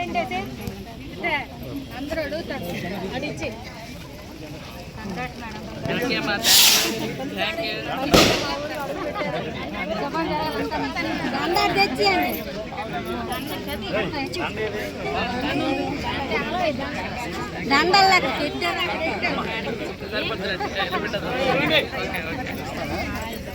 రెండేసి అందరూ అడుగుతారు అడిచి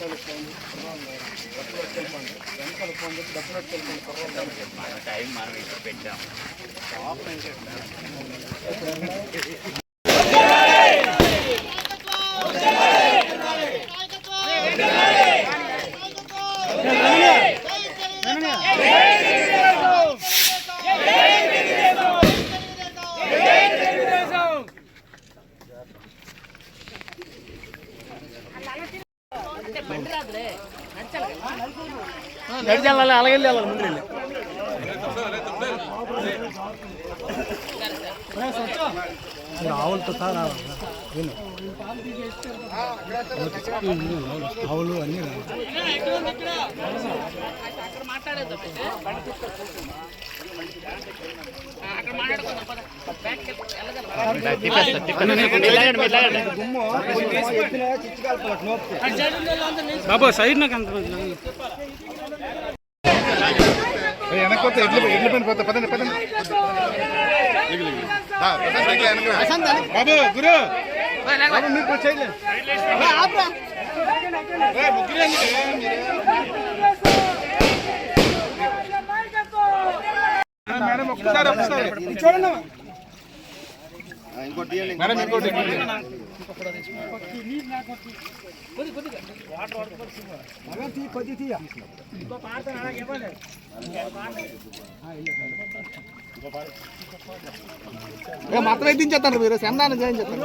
డబ్బులు వెళ్ళిపోయింది డబ్బులు వెళ్ళిపోండి వెనక వెళ్ళిపోండి డబ్బులు వెళ్ళిపోయింది పర్వాలేదు మన టైం మనం ఇక్కడ పెట్టాము నడిచి వెళ్ళాలి అలాగే వెళ్ళాలి ముందు వెళ్ళి. ఆవులతో సార్ ఆవులు అన్నీ బాబు సైడ్ నాకు అంత వెనక్కి పోతే ఎడ్లు ఎడ్లు పైన పోతే. పదండి పదండి. బాబు గురు. బాబు, మీరు? చేయలేదు? మేడం ఒక్కసారి ఒక్కసారి. చూడండి. ఎత్తించేస్తారు మీరు. సంధానం చేయించేస్తారు.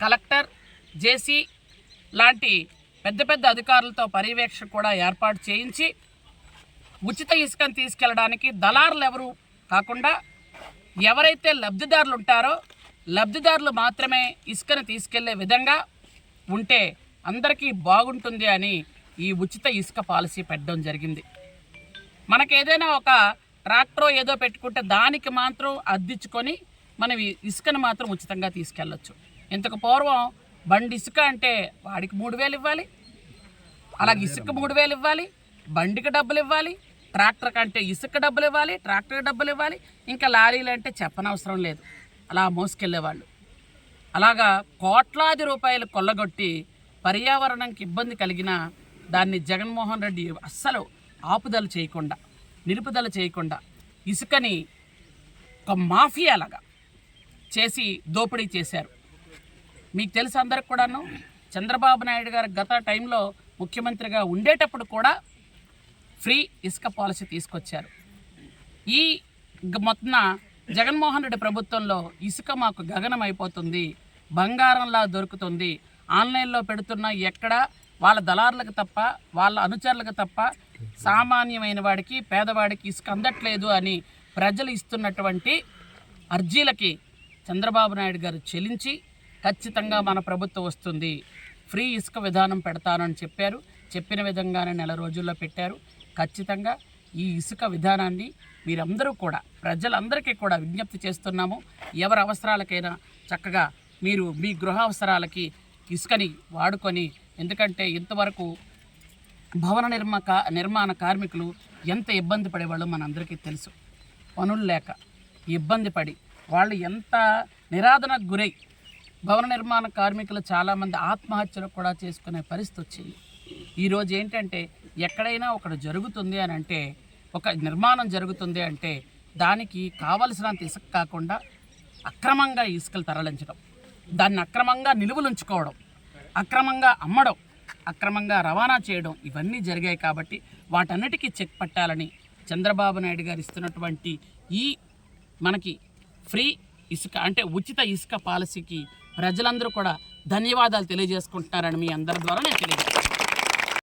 కలెక్టర్ జేసీ లాంటి పెద్ద పెద్ద అధికారులతో పర్యవేక్షణ కూడా ఏర్పాటు చేయించి ఉచిత ఇసుకను తీసుకెళ్ళడానికి దళారులు ఎవరు కాకుండా ఎవరైతే లబ్ధిదారులు ఉంటారో లబ్ధిదారులు మాత్రమే ఇసుకను తీసుకెళ్ళే విధంగా ఉంటే అందరికీ బాగుంటుంది అని ఈ ఉచిత ఇసుక పాలసీ పెట్టడం జరిగింది. మనకి ఏదైనా ఒక ట్రాక్టర్ ఏదో పెట్టుకుంటే దానికి మాత్రం అద్దించుకొని మనం ఇసుకను మాత్రం ఉచితంగా తీసుకెళ్ళచ్చు. ఇంతకు పూర్వం బండి ఇసుక అంటే వాడికి మూడు వేలు ఇవ్వాలి అలాగే ఇసుక మూడు వేలు ఇవ్వాలి బండికి డబ్బులు ఇవ్వాలి ట్రాక్టర్ కంటే ఇసుక డబ్బులు ఇవ్వాలి ట్రాక్టర్ డబ్బులు ఇవ్వాలి. ఇంకా లారీలు అంటే చెప్పనవసరం లేదు. అలా మోసుకెళ్ళేవాళ్ళు. అలాగా కోట్లాది రూపాయలు కొల్లగొట్టి పర్యావరణంకి ఇబ్బంది కలిగిన దాన్ని జగన్మోహన్ రెడ్డి అస్సలు ఆపుదల చేయకుండా నిలుపుదల చేయకుండా ఇసుకని ఒక మాఫియాలాగా చేసి దోపిడీ చేశారు. మీకు తెలుసు అందరికి కూడాను చంద్రబాబు నాయుడు గారు గత టైంలో ముఖ్యమంత్రిగా ఉండేటప్పుడు కూడా ఫ్రీ ఇసుక పాలసీ తీసుకొచ్చారు. ఈ మొత్తం జగన్మోహన్ రెడ్డి ప్రభుత్వంలో ఇసుక మాకు గగనం అయిపోతుంది బంగారంలా దొరుకుతుంది ఆన్లైన్లో పెడుతున్న ఎక్కడ వాళ్ళ దళారులకు తప్ప వాళ్ళ అనుచరులకు తప్ప సామాన్యమైన వాడికి పేదవాడికి ఇసుక అందట్లేదు అని ప్రజలు ఇస్తున్నటువంటి అర్జీలకి చంద్రబాబు నాయుడు గారు చెల్లించి ఖచ్చితంగా మన ప్రభుత్వం వస్తుంది. ఫ్రీ ఇసుక విధానం పెడతానని చెప్పారు. చెప్పిన విధంగానే నెల రోజుల్లో పెట్టారు. ఖచ్చితంగా ఈ ఇసుక విధానాన్ని మీరందరూ కూడా ప్రజలందరికీ కూడా విజ్ఞప్తి చేస్తున్నాము. ఎవరి అవసరాలకైనా చక్కగా మీరు మీ గృహ అవసరాలకి ఇసుకని వాడుకొని ఎందుకంటే ఇంతవరకు భవన నిర్మా నిర్మాణ కార్మికులు ఎంత ఇబ్బంది పడేవాళ్ళు మనందరికీ తెలుసు. పనులు లేక ఇబ్బంది పడి వాళ్ళు ఎంత నిరాధనకు గురై భవన నిర్మాణ కార్మికులు చాలామంది ఆత్మహత్యలు కూడా చేసుకునే పరిస్థితి వచ్చింది. ఈరోజు ఏంటంటే ఎక్కడైనా ఒకటి జరుగుతుంది అని అంటే ఒక నిర్మాణం జరుగుతుంది అంటే దానికి కావలసినంత ఇసుక కాకుండా అక్రమంగా ఇసుకలు తరలించడం దాన్ని అక్రమంగా నిలువలుంచుకోవడం అక్రమంగా అమ్మడం అక్రమంగా రవాణా చేయడం ఇవన్నీ జరిగాయి కాబట్టి వాటన్నిటికీ చెక్ పట్టాలని చంద్రబాబు నాయుడు గారు ఇస్తున్నటువంటి ఈ మనకి ఫ్రీ ఇసుక అంటే ఉచిత ఇసుక పాలసీకి ప్రజలందరూ కూడా ధన్యవాదాలు తెలియజేసుకుంటున్నారని మీ అందరి ద్వారా నేను తెలియజేస్తాను